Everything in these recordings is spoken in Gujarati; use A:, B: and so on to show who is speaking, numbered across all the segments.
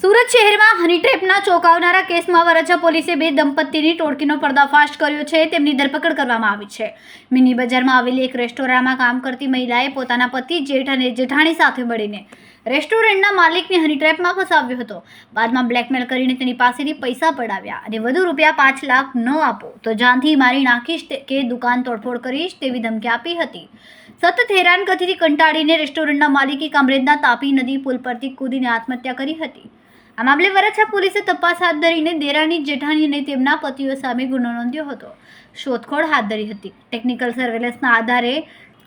A: સુરત શહેરમાં હની ટ્રેપના ચોંકાવનારા કેસમાં વરછા પોલીસે બે દંપતીની ટોળકીનો પર્દાફાશ કર્યો છે. તેમની ધરપકડ કરવામાં આવી છે. મિની બજારમાં આવેલી એક રેસ્ટોરન્ટમાં કામ કરતી મહિલાએ પોતાના પતિ જેઠ અને જેઠાણી સાથે મળીને રેસ્ટોરન્ટના માલિકને હની ટ્રેપમાં ફસાવ્યો હતો. બાદમાં બ્લેકમેલ કરીને તેની પાસેથી પૈસા પડાવ્યા અને વધુ રૂપિયા પાંચ લાખ ન આપો તો જાનથી મારી નાખીશ કે દુકાન તોડફોડ કરીશ તેવી ધમકી આપી હતી. સતત હેરાનગતિથી કંટાળીને રેસ્ટોરન્ટના માલિકે કામરેજના તાપી નદી પુલ પરથી કૂદીને આત્મહત્યા કરી હતી. આ મામલે વરાછા પોલીસે તપાસ હાથ ધરીને દેરાની જેઠાણી અને તેમના પતિઓ સામે ગુનો નોંધ્યો હતો. શોધખોળ હાથ ધરી હતી. ટેકનિકલ સર્વેલન્સના આધારે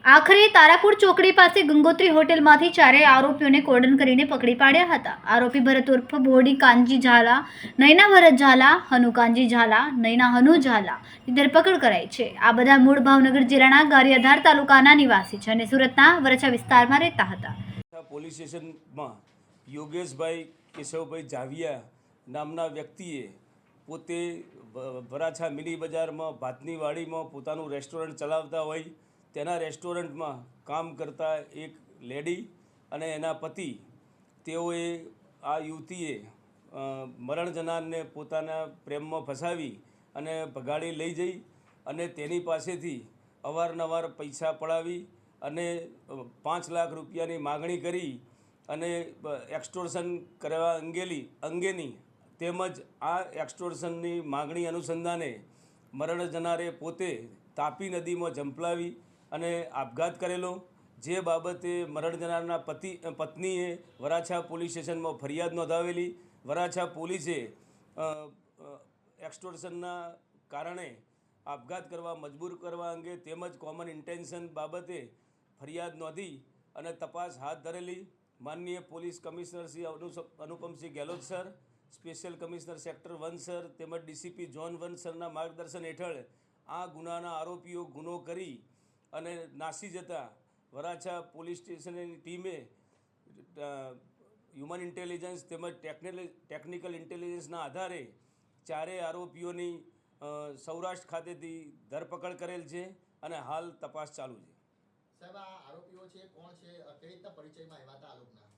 A: આખરે તારાપુર ચોકડી પાસે ગંગોત્રી હોટેલમાંથી ચારેય આરોપીઓને કોર્ડન કરીને પકડી પાડ્યા હતા. આરોપી ભરત ઉર્ફ, બોડી કાનજી ઝાલા, નૈના ભરત ઝાલા, હનુ કાનજી ઝાલા, નૈના હનુ ઝાલાની ધરપકડ કરાઈ છે. આ બધા મૂળ ભાવનગર જિલ્લાના ગારિયાધાર તાલુકાના નિવાસી છે અને સુરતના વરછા વિસ્તારમાં રહેતા હતા.
B: પોલીસ સ્ટેશનમાં યોગેશભાઈ કેશવભાઈ જાવિયા નામના વ્યક્તિએ પોતે વરાછા મિની બજારમાં, ભાતની વાડીમાં પોતાનું રેસ્ટોરન્ટ ચલાવતા હોય તેના રેસ્ટોરન્ટમાં કામ કરતા એક લેડી અને એના પતિ, તેઓએ આ યુવતીએ મરણજનારને મરણ જનારને પોતાના પ્રેમમાં ફસાવી અને ભગાડી લઈ જઈ અને તેની પાસેથી અવારનવાર પૈસા પડાવી અને પાંચ લાખ રૂપિયાની માગણી કરી અને એક્સટોર્શન કરવા અંગેલી, અંગેની તેમજ આ એક્સટોર્શનની માગણી અનુસંધાને મરણ જનારે પોતે તાપી નદીમાં ઝંપલાવી અને આપઘાત કરેલો. જે બાબતે મરણ જનારના પતિ, પત્નીએ વરાછા પોલીસ સ્ટેશનમાં ફરિયાદ નોંધાવેલી. વરાછા પોલીસે એક્સટોર્શનના કારણે આપઘાત કરવા, મજબૂર કરવા અંગે તેમજ કોમન ઇન્ટેન્શન બાબતે ફરિયાદ નોંધી અને તપાસ હાથ ધરેલી. માનનીય police commissioner Shri Anupamsinh Gehlot sir, special commissioner sector one sir તેમજ ડીસીપી જોન વન સરના માર્ગદર્શન હેઠળ આ ગુનાના આરોપીઓ ગુનો કરી અને નાસી જતા વરાછા પોલીસ સ્ટેશનની ટીમે હ્યુમન ઇન્ટેલિજન્સ તેમજ ટેકનિકલ ટેકનિકલ ઇન્ટેલિજન્સના આધારે ચારેય આરોપીઓની સૌરાષ્ટ્ર ખાતેથી ધરપકડ કરેલ છે અને હાલ તપાસ ચાલુ છે.
C: સાહેબ આ આરોપીઓ છે કોણ છે કઈ રીતના પરિચયમાં આવ્યા હતા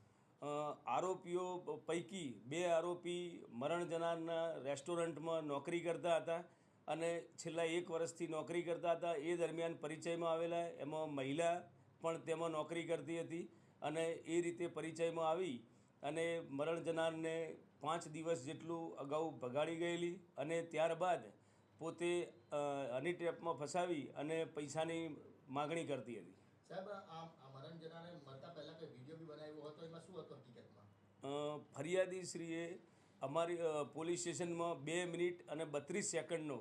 C: આ
B: આરોપીઓ પૈકી બે આરોપી મરણ જનારના રેસ્ટોરન્ટમાં નોકરી કરતા હતા. અને છેલ્લા એક વર્ષથી નોકરી કરતા હતા. એ દરમિયાન પરિચયમાં આવેલા એમાં મહિલા પણ તેમાં નોકરી કરતી હતી અને એ રીતે પરિચયમાં આવી અને મરણ જનારને પાંચ દિવસ જેટલું અગાઉ ભગાડી ગયેલી અને ત્યારબાદ પોતે હની ટ્રેપમાં ફસાવી અને પૈસાની માગણી કરતી હતી.
C: સાહેબ આ મરણ પહેલા વીડિયો બી બનાવ્યો હતો? એમાં શું હતું હકીકતમાં?
B: અ, ફરિયાદીશ્રીએ અમારી પોલીસ સ્ટેશનમાં બે મિનિટ અને બત્રીસ સેકન્ડનો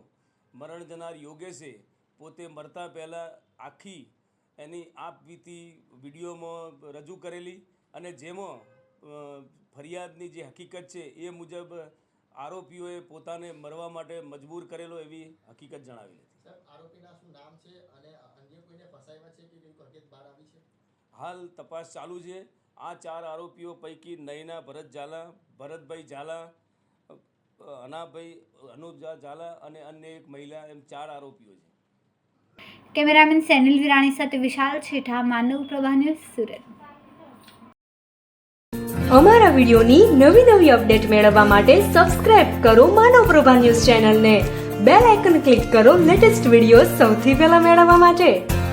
B: મરણ જનાર યોગેશે પોતે મરતા પહેલાં આખી એની આપવીતી વિડીયોમાં રજૂ કરેલી અને જેમાં ફરિયાદની જે હકીકત છે એ મુજબ આરોપીઓએ પોતાને મરવા માટે મજબૂર કરેલો એવી હકીકત જણાવેલી હતી.
C: આરોપીના શું નામ છે અને અન્ય કોઈને ફસાવ્યા છે કે હકીકત બહાર આવી છે?
B: હાલ તપાસ ચાલુ છે. આ ચાર આરોપીઓ પૈકી નયના ભરત ઝાલા ભરતભાઈ ઝાલા અનાભાઈ અનુજા ઝાલા અને અન્ય એક મહિલા એમ ચાર આરોપીઓ છે.
A: કેમેરામેન સેનિલ વિરાણી સાથે વિશાલ છેઠા માનવ પ્રભા ન્યૂઝ સુરત.
D: અમારા વિડિયોની નવી નવી અપડેટ મેળવવા માટે સબસ્ક્રાઇબ કરો માનવ પ્રભા ન્યૂઝ ચેનલને. બેલ આઇકન ક્લિક કરો લેટેસ્ટ વીડિયો સૌથી પહેલા મેળવવા માટે.